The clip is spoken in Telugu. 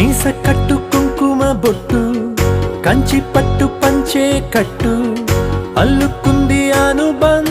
మీస కట్టు కుంకుమ బొట్టు కంచి పట్టు పంచే కట్టు అల్లుకుంది అనుబంధ.